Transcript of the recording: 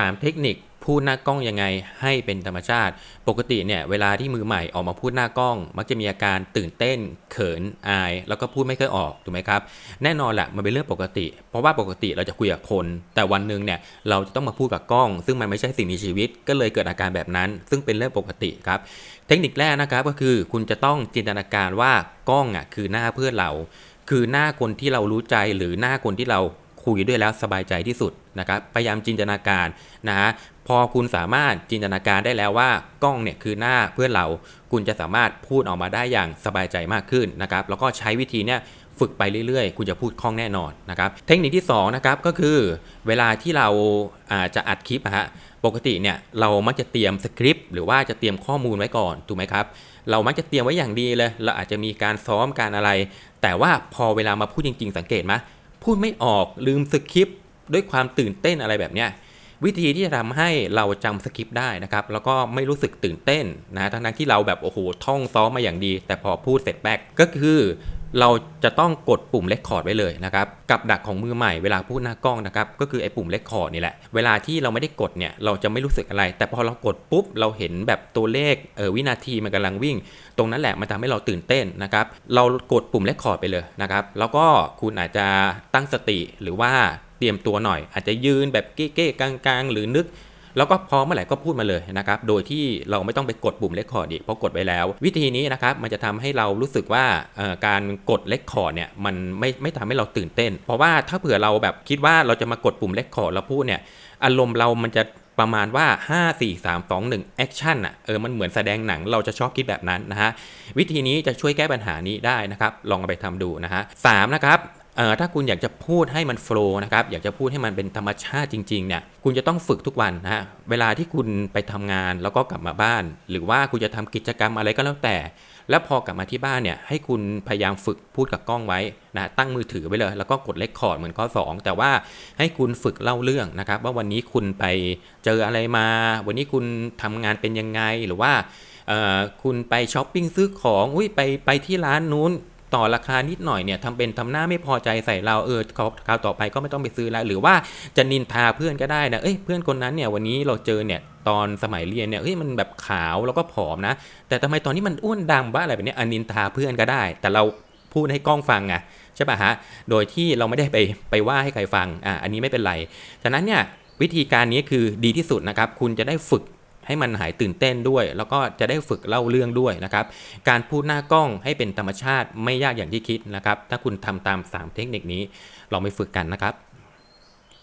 3 เทคนิคพูดหน้ากล้องยังไงให้เป็นธรรมชาติ ปกติเนี่ยเวลาที่มือใหม่ออกมาพูดหน้ากล้อง มักจะมีอาการตื่นเต้น เขินอาย แล้วก็พูดไม่ค่อยออกถูกไหมครับ แน่นอนแหละมันเป็นเรื่องปกติ เพราะว่าปกติเราจะคุยกับคน แต่วันหนึ่งเนี่ยเราจะต้องมาพูดกับกล้อง ซึ่งมันไม่ใช่สิ่งมีชีวิต ก็เลยเกิดอาการแบบนั้น ซึ่งเป็นเรื่องปกติครับ เทคนิคแรกนะครับก็คือคุณจะต้องจินตนาการว่ากล้องอะคือหน้าเพื่อนเรา คือหน้าคนที่เรารู้ใจหรือหน้าคนที่เรา คุยด้วยแล้วสบายใจที่สุดนะครับพยายามจินตนาการนะฮะพอคุณสามารถจินตนาการได้แล้วว่ากล้องเนี่ยคือหน้าเพื่อนเรา คุณจะสามารถพูดออกมาได้อย่างสบายใจมากขึ้นนะครับแล้วก็ใช้วิธีเนี้ยฝึกไปเรื่อยๆ คุณจะพูดคล่องแน่นอนนะครับ เทคนิคที่สองนะครับก็คือเวลาที่เราอาจะอัดคลิปอะฮะปกติเนี่ยเรามักจะเตรียมสคริปต์หรือว่าจะเตรียมข้อมูลไว้ก่อนถูกไหมครับ เรามักจะเตรียมไว้อย่างดีเลย เราอาจจะมีการซ้อมการอะไร แต่ว่าพอเวลามาพูดจริง ๆ สังเกตไหม พูดไม่ออกลืมสคริปต์ด้วยความตื่นเต้นอะไรแบบเนี้ยวิธีที่จะทำให้เราจำสคริปต์ได้นะครับ แล้วก็ไม่รู้สึกตื่นเต้นนะทั้งๆที่เราแบบโอ้โหท่องซ้อมมาอย่างดี แต่พอพูดเสร็จแป๊กก็คือ เราจะต้องกดปุ่มเลคคอร์ดไว้เลยนะครับ กับดักของมือใหม่เวลาพูดหน้ากล้องนะครับ ก็คือไอ้ปุ่มเลคคอร์ดนี่แหละ เวลาที่เราไม่ได้กดเนี่ยเราจะไม่รู้สึกอะไร แต่พอเรากดปุ๊บเราเห็นแบบตัวเลขเออวินาทีมันกำลังวิ่ง ตรงนั้นแหละมันทำให้เราตื่นเต้นนะครับ เรากดปุ่มเลคคอร์ดไปเลยนะครับ แล้วก็คุณอาจจะตั้งสติหรือว่าเตรียมตัวหน่อย อาจจะยืนแบบเก้ๆกลางๆ หรือนึก แล้วก็พร้อมเมื่อไหร่ก็พูดมาเลยนะครับ โดยที่เราไม่ต้องไปกดปุ่มเลคคอร์ดอีกเพราะกดไว้แล้ว วิธีนี้นะครับมันจะทำให้เรารู้สึกว่าการกดเลคคอร์ดเนี่ยมันไม่ไม่ทำให้เราตื่นเต้น เพราะว่าถ้าเผื่อเราแบบคิดว่าเราจะมากดปุ่มเลคคอร์ดแล้วพูดเนี่ยอารมณ์เรามันจะประมาณว่า 5 4 3 2 1แอคชั่นอะเออมันเหมือนแสดงหนังเราจะชอบคิดแบบนั้นนะฮะ วิธีนี้จะช่วยแก้ปัญหานี้ได้นะครับ ลองเอาไปทำดูนะฮะสามนะครับ ถ้าคุณอยากจะพูดให้มันโฟล์นะครับอยากจะพูดให้มันเป็นธรรมชาติจริงๆเนี่ยคุณจะต้องฝึกทุกวันนะฮะเวลาที่คุณไปทำงานแล้วก็กลับมาบ้าน หรือว่าคุณจะทำกิจกรรมอะไรก็แล้วแต่ แล้วพอกลับมาที่บ้านเนี่ยให้คุณพยายามฝึกพูดกับกล้องไว้นะตั้งมือถือไว้เลย แล้วก็กดเลคคอร์ดเหมือนข้อ 2 แต่ว่าให้คุณฝึกเล่าเรื่องนะครับ ว่าวันนี้คุณไปเจออะไรมา วันนี้คุณทำงานเป็นยังไงหรือว่าคุณไปช้อปปิ้งซื้อของอุ้ยไปไปที่ร้านนู้น ต่อราคานิดหน่อยเนี่ยทำเป็นทำหน้าไม่พอใจใส่เราเออคราวต่อไปก็ไม่ต้องไปซื้อแล้วหรือว่าจะนินทาเพื่อนก็ได้นะเอ้ยเพื่อนคนนั้นเนี่ยวันนี้เราเจอเนี่ยตอนสมัยเรียนเนี่ยเฮ้ยมันแบบขาวแล้วก็ผอมนะ แต่ทำไมตอนนี้มันอ้วนดำบ้าอะไรแบบนี้อันนินทาเพื่อนก็ได้ แต่เราพูดให้กล้องฟังไงใช่ป่ะฮะโดยที่เราไม่ได้ไปไปว่าให้ใครฟังอะอันนี้ไม่เป็นไรฉะนั้นเนี่ยวิธีการนี้คือดีที่สุดนะครับ คุณจะได้ฝึก ให้มันหายตื่นเต้นด้วย แล้วก็จะได้ฝึกเล่าเรื่องด้วยนะครับ การพูดหน้ากล้องให้เป็นธรรมชาติไม่ยากอย่างที่คิดนะครับ ถ้าคุณทำตาม 3 เทคนิคนี้ลองไปฝึกกันนะครับ